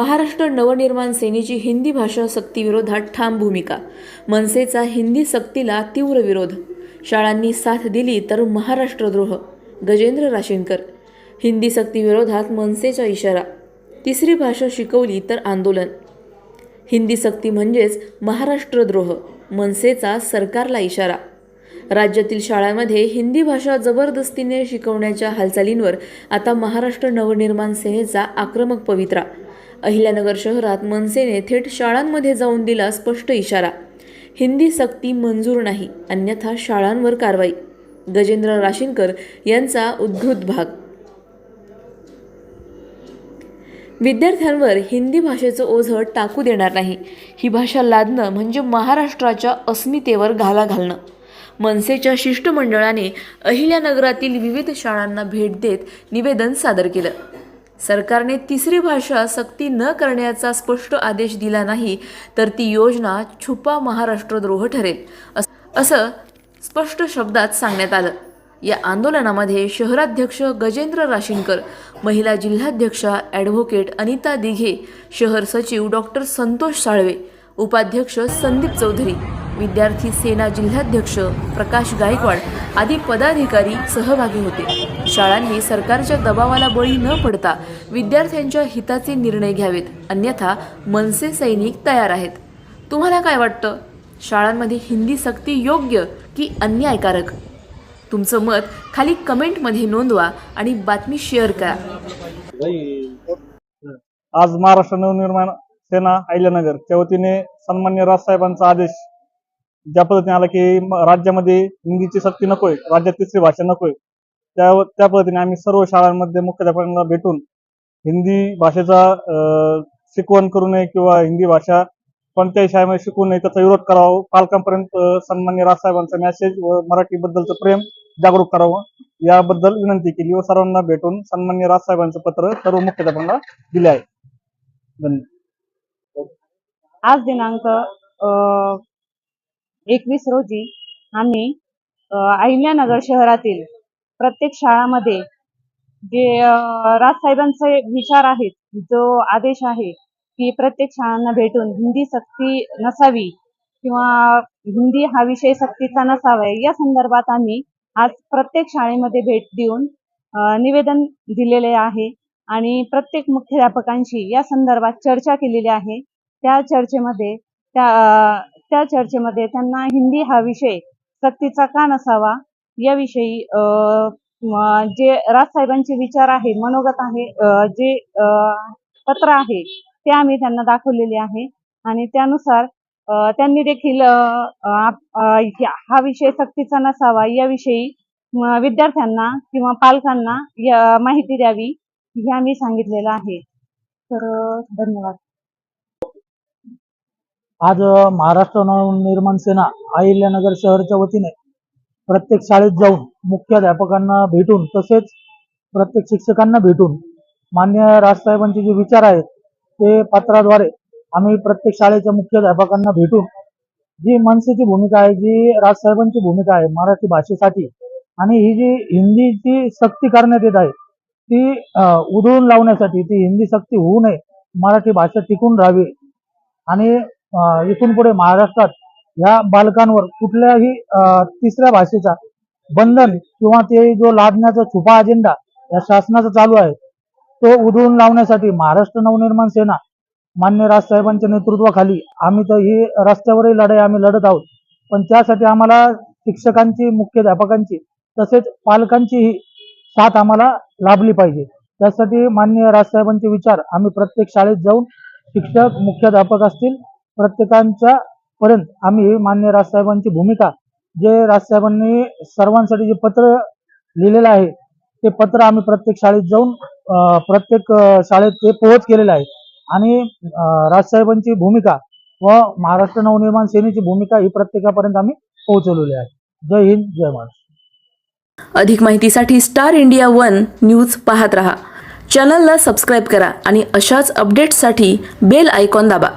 महाराष्ट्र नवनिर्माण सेनेची हिंदी भाषा सक्तीविरोधात ठाम भूमिका. मनसेचा हिंदी सक्तीला तीव्र विरोध. शाळांनी साथ दिली तर महाराष्ट्रद्रोह गजेंद्र राशींकर. हिंदी सक्तीविरोधात मनसेचा इशारा. तिसरी भाषा शिकवली तर आंदोलन. हिंदी सक्ती म्हणजेच महाराष्ट्रद्रोह मनसेचा सरकारला इशारा. राज्यातील शाळांमध्ये हिंदी भाषा जबरदस्तीने शिकवण्याच्या हालचालींवर आता महाराष्ट्र नवनिर्माण सेनेचा आक्रमक पवित्रा. अहिल्यानगर शहरात मनसेने थेट शाळांमध्ये जाऊन दिला स्पष्ट इशारा. हिंदी सक्ती मंजूर नाही अन्यथा शाळांवर कारवाई. गजेंद्र राशींकर यांचा उद्धृत भाग. विद्यार्थ्यांवर हिंदी भाषेचं ओझं टाकू देणार नाही. ही भाषा लादणं म्हणजे महाराष्ट्राच्या अस्मितेवर घाला घालणं. मनसेच्या शिष्टमंडळाने अहिल्यानगरातील विविध शाळांना भेट देत निवेदन सादर केलं. सरकारने तिसरी भाषा सक्ती न करण्याचा स्पष्ट आदेश दिला नाही तर ती योजना छुपा महाराष्ट्रद्रोह ठरेल असं स्पष्ट शब्दात सांगण्यात आलं. या आंदोलनामध्ये शहराध्यक्ष गजेंद्र राशींकर महिला जिल्हाध्यक्षा ॲडव्होकेट अनिता दिघे शहर सचिव डॉक्टर संतोष साळवे उपाध्यक्ष संदीप चौधरी विद्यार्थी सेना जिल्हाध्यक्ष प्रकाश गायकवाड आदी पदाधिकारी सहभागी होते. शाळांनी सरकारच्या दबावाला बळी न पडता विद्यार्थ्यांच्या हिताचे निर्णय घ्यावेत. अन्यथा मनसे सैनिक तयार आहेत. तुम्हाला काय वाटतं? शाळांमध्ये हिंदी सक्ती योग्य की अन्यायकारक? तुमचं मत खाली कमेंटमध्ये नोंदवा आणि बातमी शेअर करा. आज महाराष्ट्र नवनिर्माण सेना अहिल्यानगर वतीने सन्मान्य राजसाहेबांचा आदेश ज्या पद्धतीने आला की राज्यामध्ये हिंदीची सक्ती नकोय राज्यात तिसरी भाषा नकोय त्या त्या पद्धतीने आम्ही सर्व शाळांमध्ये मुख्याध्यापकांना भेटून हिंदी भाषेचा अं, शिकवण करू नये किंवा हिंदी भाषा कोणत्याही शाळेमध्ये शिकवू नये त्याचा विरोध करावा. पालकांपर्यंत सन्मान्य राजसाहेबांचा मेसेज व मराठी बद्दलचं प्रेम जागरूक करावं. याबद्दल विनंती केली व सर्वांना भेटून सन्मान्य राजसाहेबांचं पत्र सर्व मुख्याध्यापकांना दिले आहे. धन्यवाद. आज दिनांक एकवीस रोजी आम्ही अहिल्यानगर शहरातील प्रत्येक शाळामध्ये जे राजसाहेबांचे विचार आहेत जो आदेश आहे की प्रत्येक शाळांना भेटून हिंदी सक्ती नसावी किंवा हिंदी हा विषय सक्तीचा नसावा या संदर्भात आम्ही आज प्रत्येक शाळेमध्ये भेट देऊन निवेदन दिलेले आहे आणि प्रत्येक मुख्याध्यापकांशी या संदर्भात चर्चा केलेली आहे. त्या चर्चेमध्ये त्या त्या चर्चेमध्ये त्यांना हिंदी हा विषय सक्तीचा का नसावा याविषयी अ, जे राजसाहेबांचे विचार आहे मनोगत आहे जे पत्र आहे ते आम्ही त्यांना दाखवलेले आहे. आणि त्यानुसार त्यांनी देखील हा विषय सक्तीचा नसावा याविषयी विद्यार्थ्यांना किंवा पालकांना या- माहिती द्यावी हे आम्ही सांगितलेलं आहे. तर धन्यवाद. आज महाराष्ट्र नवनिर्माण सेना अहिल्यानगर शहरच्या वतीने प्रत्येक शाळेत जाऊन मुख्याध्यापकांना भेटून तसेच प्रत्येक शिक्षकांना भेटून मान्य राजसाहेबांचे जे विचार आहेत ते पत्राद्वारे आम्ही प्रत्येक शाळेच्या मुख्याध्यापकांना भेटून जी मनसेची भूमिका आहे जी राजसाहेबांची भूमिका आहे मराठी भाषेसाठी आणि ही जी हिंदीची सक्ती करण्यात येत आहे ती उधळून लावण्यासाठी ती हिंदी सक्ती होऊ नये मराठी भाषा टिकून राहावी आणि इथून पुढे महाराष्ट्रात या बालकांवर कुठल्याही तिसऱ्या भाषेचा बंधन किंवा ते जो लादण्याचा छुपा अजेंडा या शासनाचा चालू आहे तो उधळून लावण्यासाठी महाराष्ट्र नवनिर्माण सेना मान्य राजसाहेबांच्या नेतृत्वाखाली आम्ही तर ही रस्त्यावरही लढाई आम्ही लढत आहोत. पण त्यासाठी आम्हाला शिक्षकांची मुख्याध्यापकांची तसेच पालकांचीही साथ आम्हाला लाभली पाहिजे. त्यासाठी मान्य राजसाहेबांचे विचार आम्ही प्रत्येक शाळेत जाऊन शिक्षक मुख्याध्यापक असतील प्रत्येकांच्या पर्यंत आम्ही मान्य राजसाहेबांची भूमिका जे राजसाहेबांनी सर्वांसाठी जे पत्र लिहिलेलं आहे ते पत्र आम्ही प्रत्येक शाळेत जाऊन प्रत्येक शाळेत ते पोहोच केलेलं आहे. आणि राजसाहेबांची भूमिका व महाराष्ट्र नवनिर्माण सेनेची भूमिका ही प्रत्येकापर्यंत आम्ही पोहोचवलेली आहे. जय हिंद जय महाराष्ट्र. अधिक माहितीसाठी स्टार इंडिया वन न्यूज पाहत रहा. चॅनलला सबस्क्राईब करा आणि अशाच अपडेट्ससाठी बेल आयकॉन दाबा.